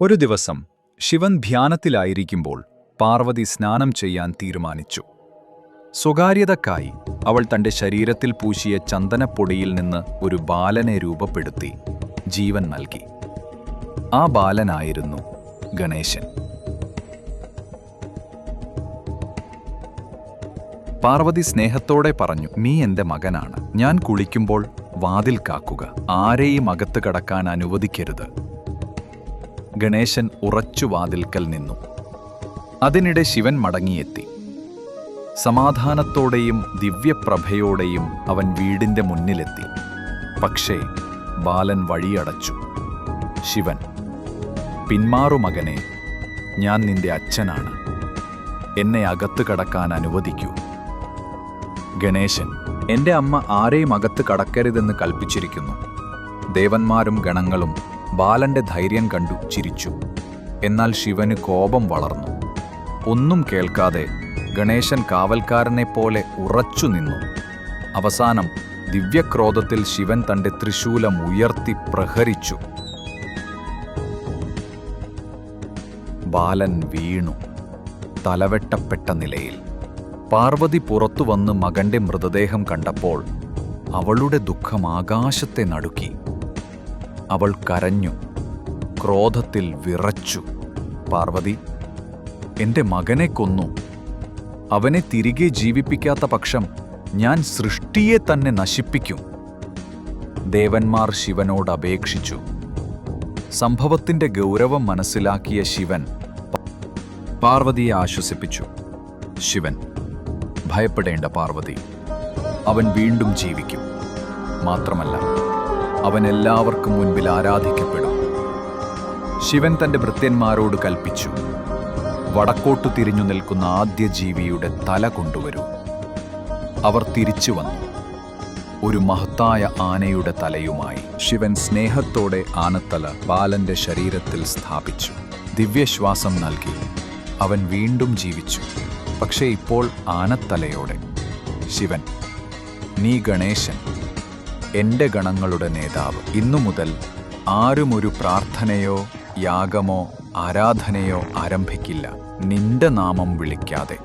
ഒരു ദിവസം ശിവൻ ധ്യാനത്തിലായിരിക്കുമ്പോൾ പാർവതി സ്നാനം ചെയ്യാൻ തീരുമാനിച്ചു. സ്വകാര്യതക്കായി അവൾ തന്റെ ശരീരത്തിൽ പൂശിയ ചന്ദനപ്പൊടിയിൽ നിന്ന് ഒരു ബാലനെ രൂപപ്പെടുത്തി ജീവൻ നൽകി. ആ ബാലനായിരുന്നു ഗണേശൻ. പാർവതി സ്നേഹത്തോടെ പറഞ്ഞു നീ എന്റെ മകനാണ്. ഞാൻ കുളിക്കുമ്പോൾ വാതിൽ കാക്കുക. ആരെയും അകത്ത് കടക്കാൻ അനുവദിക്കരുത്. ഗണേശൻ ഉറച്ചു വാതിൽക്കൽ നിന്നു. അതിനിടെ ശിവൻ മടങ്ങിയെത്തി. സമാധാനത്തോടെയും ദിവ്യപ്രഭയോടെയും അവൻ വീടിന്റെ മുന്നിലെത്തി. പക്ഷേ ബാലൻ വഴിയടച്ചു. ശിവൻ പിന്മാറു മകനെ ഞാൻ നിന്റെ അച്ഛനാണ്. എന്നെ അകത്ത് കടക്കാൻ അനുവദിക്കൂ. ഗണേശൻ എന്റെ അമ്മ ആരെയും അകത്ത് കടക്കരുതെന്ന് കൽപ്പിച്ചിരിക്കുന്നു. ദേവന്മാരും ഗണങ്ങളും ബാലന്റെ ധൈര്യം കണ്ടു ചിരിച്ചു. എന്നാൽ ശിവന് കോപം വളർന്നു. ഒന്നും കേൾക്കാതെ ഗണേശൻ കാവൽക്കാരനെപ്പോലെ ഉറച്ചു നിന്നു. അവസാനം ദിവ്യക്രോധത്തിൽ ശിവൻ തന്റെ ത്രിശൂലം ഉയർത്തി പ്രഹരിച്ചു. ബാലൻ വീണു തലവെട്ടപ്പെട്ട നിലയിൽ. പാർവതി പുറത്തു വന്ന് മകന്റെ മൃതദേഹം കണ്ടപ്പോൾ അവളുടെ ദുഃഖം ആകാശത്തെ നടുക്കി. അവൾ കരഞ്ഞു. ക്രോധത്തിൽ വിറച്ചു. പാർവതി എന്റെ മകനെ കൊന്നു. അവനെ തിരികെ ജീവിപ്പിക്കാത്ത പക്ഷം ഞാൻ സൃഷ്ടിയെ തന്നെ നശിപ്പിക്കും. ദേവന്മാർ ശിവനോട് അപേക്ഷിച്ചു. സംഭവത്തിന്റെ ഗൗരവം മനസ്സിലാക്കിയ ശിവൻ പാർവതിയെ ആശ്വസിപ്പിച്ചു. ശിവൻ ഭയപ്പെടേണ്ട പാർവതി അവൻ വീണ്ടും ജീവിക്കും. മാത്രമല്ല അവൻ എല്ലാവർക്കും മുൻപിൽ ആരാധിക്കപ്പെടും. ശിവൻ തന്റെ ഭൃത്യന്മാരോട് കൽപ്പിച്ചു വടക്കോട്ടു തിരിഞ്ഞു നിൽക്കുന്ന ആദ്യ ജീവിയുടെ തല കൊണ്ടുവരൂ. അവർ തിരിച്ചു വന്നു. ഒരു മഹത്തായ ആനയുടെ തലയുമായി ശിവൻ സ്നേഹത്തോടെ ആനത്തല ബാലന്റെ ശരീരത്തിൽ സ്ഥാപിച്ചു. ദിവ്യശ്വാസം നൽകി. അവൻ വീണ്ടും ജീവിച്ചു. പക്ഷേ ഇപ്പോൾ ആനത്തലയോടെ. ശിവൻ നീ ഗണേശൻ. എന്റെ ഗണങ്ങളുടെ നേതാവ്. ഇന്നു മുതൽ ആരും ഒരു പ്രാർത്ഥനയോ യാഗമോ ആരാധനയോ ആരംഭിക്കില്ല. നിന്റെ നാമം വിളിക്കാതെ.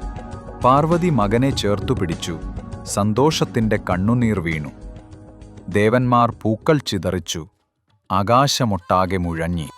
പാർവതി മകനെ ചേർത്തു പിടിച്ചു. സന്തോഷത്തിന്റെ കണ്ണുനീർ വീണു. ദേവന്മാർ പൂക്കൾ ചിതറിച്ചു. ആകാശമൊട്ടാകെ മുഴങ്ങി.